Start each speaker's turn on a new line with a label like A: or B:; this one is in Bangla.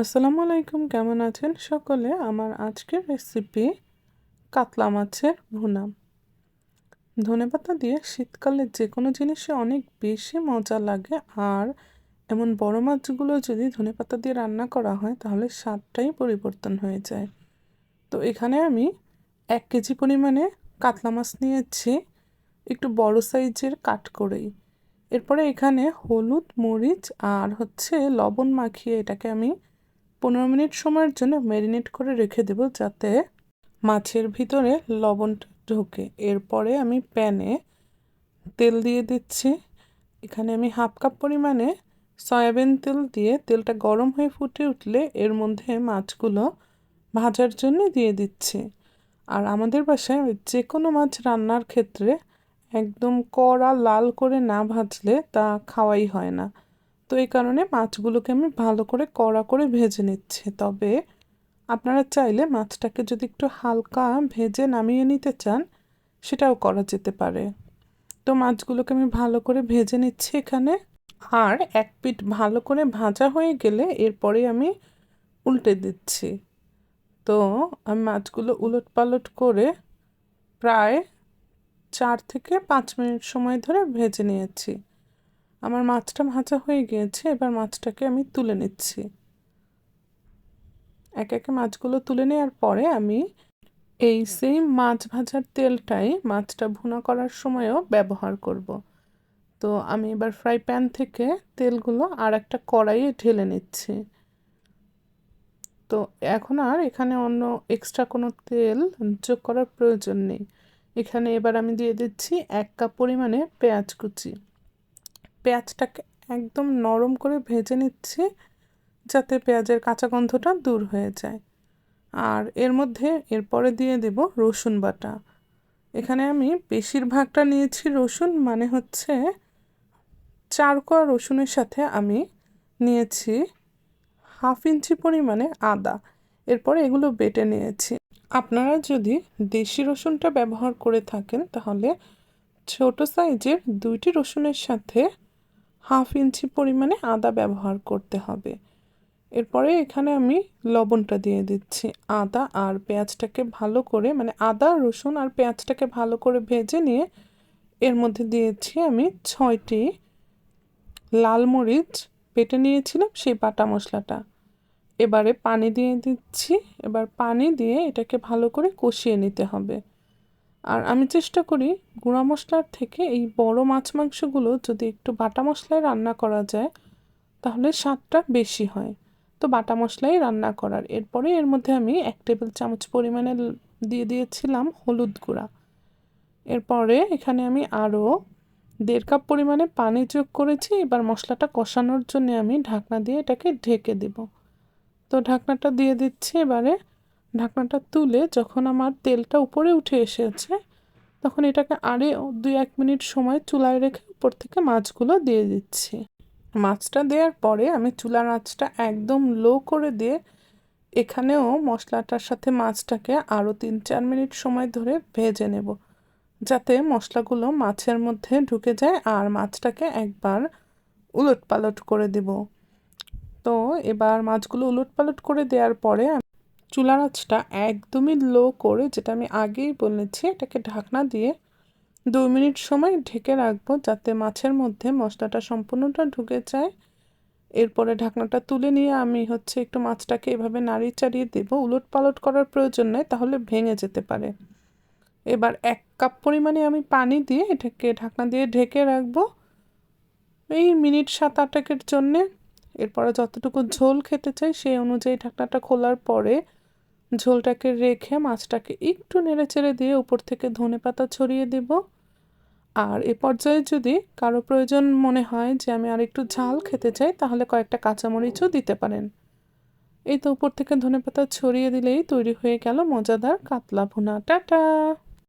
A: আসসালামু আলাইকুম, কেমন আছেন? সকলে, আমার আজকের রেসিপি কাতলা মাছের ভুনা। ধনেপাতা দিয়ে শীতকালে যে কোনো জিনিসে অনেক বেশি মজা লাগে, আর এমন বড় মাছগুলো যদি ধনেপাতা দিয়ে রান্না করা হয়, তাহলে স্বাদটাই পরিবর্তন হয়ে যায়। তো এখানে আমি এক কেজি পরিমাণে কাতলা মাছ নিয়েছি, একটু বড় সাইজের কাট করেই। এরপরে এখানে হলুদ, মরিচ, আর হচ্ছে লবণ মাখিয়ে এটাকে আমি পনেরো মিনিট সময়ের জন্য ম্যারিনেট করে রেখে দেব যাতে মাছের ভিতরে লবণটা ঢোকে। এরপরে আমি প্যানে তেল দিয়ে দিচ্ছি। এখানে আমি হাফ কাপ পরিমাণে সয়াবিন তেল দিয়ে তেলটা গরম হয়ে ফুটে উঠলে এর মধ্যে মাছগুলো ভাজার জন্য দিয়ে দিচ্ছি। আর আমাদের বাসায় যে কোনো মাছ রান্নার ক্ষেত্রে একদম কড়া লাল করে না ভাজলে তা খাওয়াই হয় না। তো এই কারণে মাছগুলোকে আমি ভালো করে কড়া করে ভেজে নিচ্ছি। তবে আপনারা চাইলে মাছটাকে যদি একটু হালকা ভেজে নামিয়ে নিতে চান, সেটাও করা যেতে পারে। তো মাছগুলোকে আমি ভালো করে ভেজে নিচ্ছি এখানে। আর এক পিঠ ভালো করে ভাজা হয়ে গেলে এরপরে আমি উল্টে দিচ্ছি। তো আমি মাছগুলো উলট পালট করে প্রায় চার থেকে পাঁচ মিনিট সময় ধরে ভেজে নিয়েছি। আমার মাছটা ভাজা হয়ে গিয়েছে, এবার মাছটাকে আমি তুলে নিচ্ছি। এক একে মাছগুলো তুলে নেওয়ার পরে আমি এই সেই মাছ ভাজার তেলটাই মাছটা ভুনা করার সময়ও ব্যবহার করব। তো আমি এবার ফ্রাই প্যান থেকে তেলগুলো আর একটা কড়াইয়ে ঢেলে নিচ্ছি। তো এখন আর এখানে অন্য এক্সট্রা কোনো তেল যোগ করার প্রয়োজন নেই। এখানে এবার আমি দিয়ে দিচ্ছি এক কাপ পরিমাণে পেঁয়াজ কুচি। পেঁয়াজটাকে একদম নরম করে ভেজে নিচ্ছি যাতে পেঁয়াজের কাঁচা গন্ধটা দূর হয়ে যায়। আর এর মধ্যে এরপরে দিয়ে দেব রসুন বাটা। এখানে আমি বেশিরভাগটা নিয়েছি রসুন মানে হচ্ছে চার কোয়া রসুনের সাথে আমি নিয়েছি হাফ ইঞ্চি পরিমাণে আদা। এরপরে এগুলো বেটে নিয়েছি। আপনারা যদি দেশি রসুনটা ব্যবহার করে থাকেন, তাহলে ছোট সাইজের দুইটি রসুনের সাথে হাফ ইঞ্চি পরিমাণে আদা ব্যবহার করতে হবে। এরপরে এখানে আমি লবণটা দিয়ে দিচ্ছি। আদা আর পেঁয়াজটাকে ভালো করে মানে আদা, রসুন আর পেঁয়াজটাকে ভালো করে ভেজে নিয়ে এর মধ্যে দিয়েছি আমি ছয়টি লাল মরিচ। পেটে নিয়েছিলাম সেই বাটা মশলাটা। এবারে পানি দিয়ে দিচ্ছি। এবার পানি দিয়ে এটাকে ভালো করে কষিয়ে নিতে হবে। আর আমি চেষ্টা করি গুঁড়া মশলার থেকে এই বড় মাছ মাংসগুলো যদি একটু বাটা মশলায় রান্না করা যায়, তাহলে স্বাদটা বেশি হয়। তো বাটা মশলাই রান্না করার। এরপরে এর মধ্যে আমি এক টেবিল চামচ পরিমাণে দিয়ে দিয়েছিলাম হলুদ গুঁড়া। এরপরে এখানে আমি আরও দেড় কাপ পরিমাণে পানি যোগ করেছি। এবার মশলাটা কষানোর জন্য আমি ঢাকনা দিয়ে এটাকে ঢেকে দেব। তো ঢাকনাটা দিয়ে দিচ্ছি এবারে। ঢাকনাটা তুলে যখন আমার তেলটা উপরে উঠে এসেছে, তখন এটাকে আরে দুই এক মিনিট সময় চুলায় রেখে উপর থেকে মাছগুলো দিয়ে দিচ্ছি। মাছটা দেওয়ার পরে আমি চুলার আঁচটা একদম লো করে দিয়ে এখানেও মশলাটার সাথে মাছটাকে আরও তিন চার মিনিট সময় ধরে ভেজে নেব, যাতে মশলাগুলো মাছের মধ্যে ঢুকে যায় আর মাছটাকে একবার উলট পালট করে দেব। তো এবার মাছগুলো উলট পালট করে দেওয়ার পরে চুলার আঁচটা একদমই লো করে, যেটা আমি আগেই বলেছি, এটাকে ঢাকনা দিয়ে দু মিনিট সময় ঢেকে রাখব যাতে মাছের মধ্যে মশলাটা সম্পূর্ণটা ঢুকে যায়। এরপরে ঢাকনাটা তুলে নিয়ে আমি হচ্ছে একটু মাছটাকে এভাবে নাড়িয়ে চাড়িয়ে দেবো। উলট পালট করার প্রয়োজন নেই, তাহলে ভেঙে যেতে পারে। এবার এক কাপ পরিমাণে আমি পানি দিয়ে এটাকে ঢাকনা দিয়ে ঢেকে রাখব। এই মিনিট সাত আটেকের জন্যে, এরপরে যতটুকু ঝোল খেতে চাই সেই অনুযায়ী ঢাকনাটা খোলার পরে ঝোলটাকে রেখে মাছটাকে একটু নেড়ে চেড়ে দিয়ে উপর থেকে ধনে পাতা ছড়িয়ে দেব। আর এ পর্যায়ে যদি কারও প্রয়োজন মনে হয় যে আমি আর একটু ঝাল খেতে চাই, তাহলে কয়েকটা কাঁচামরিচও দিতে পারেন। এই তো উপর থেকে ধনে পাতা ছড়িয়ে দিলেই তৈরি হয়ে গেল মজাদার কাতলা ভুনা। টাটা!